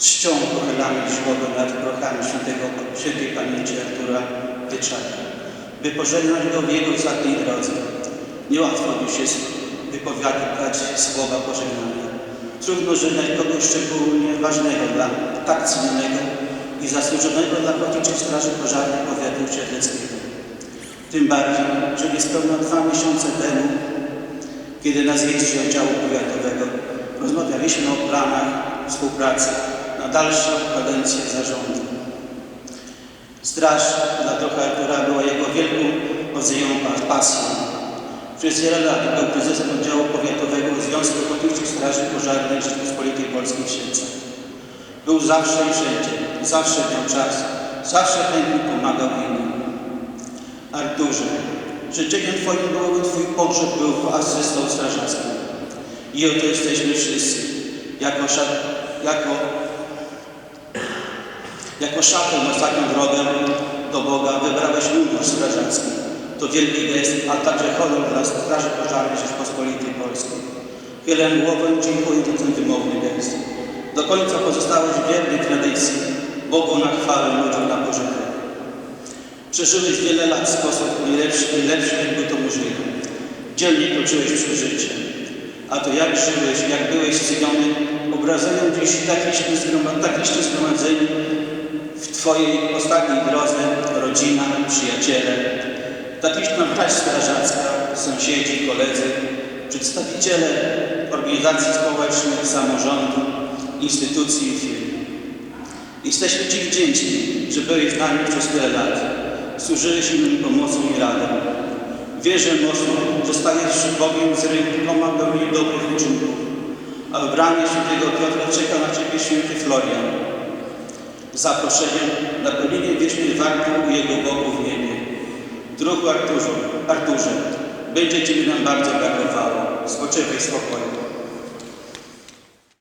czcią pochylamy głowę nad prochami świętego, świętej pamięci Artura Tyczaka, by pożegnać go w jego ostatniej drodze. Niełatwo już jest wypowiadać słowa pożegnania. Trudno żegnać kogoś szczególnie ważnego dla tak cenionego i zasłużonego dla Ochotniczej Straży Pożarnej Powiatu Siedleckiego. Tym bardziej, że niespełna dwa miesiące temu, kiedy na zjeździe oddziału powiatowego rozmawialiśmy o planach współpracy na dalszą kadencję zarządu. Straż dla trochę Artura była jego wielką rodzinną pasją. Przez wiele lat był prezesem oddziału powiatowego Związku Ochotniczych Straży Pożarnej Rzeczypospolitej Polskiej w. Był zawsze i wszędzie, zawsze miał czas, zawsze chętnie pomagał innym. Arturze, życzeniem Twoim byłoby Twój pogrzeb był asystą strażackim. I oto jesteśmy wszyscy, jako, jako, jako na ostatnią drogę do Boga wybrałeś mundur strażacki. To wielki gest, a także honor dla Straży Pożarnej Rzeczpospolitej Polskiej. Chylę głowę, dziękuję za ten wymowny gest. Do końca pozostałeś wierny tradycji, Bogu na chwałę, ludziom na pożytek. Przeżyłeś wiele lat w sposób najlepszy, najlepszy jak był to możliwe. Dzielnie toczyłeś przy życie. A to jak żyłeś, jak byłeś zdziwiony, obrazują dziś tak licznie, zgromad, Twojej ostatniej drodze rodzina, przyjaciele, tak liczna brać strażacka, sąsiedzi, koledzy, przedstawiciele organizacji społecznych, samorządu, instytucji i firm. Jesteśmy Ci wdzięczni, że byłeś z nami przez tyle lat. Służyłeś innym pomocą i radą. Wierzę mocno, że przed Bogiem z rękoma pełni dobrych uczynków, a w bramie świętego Piotra czeka na Ciebie święty Florian. Zaproszeniem na pełnienie wiecznej warty u Jego Bogu w niebie. Druhu Arturze, Arturze, będzie Ciebie nam bardzo brakowało. Spoczywaj spokojnie.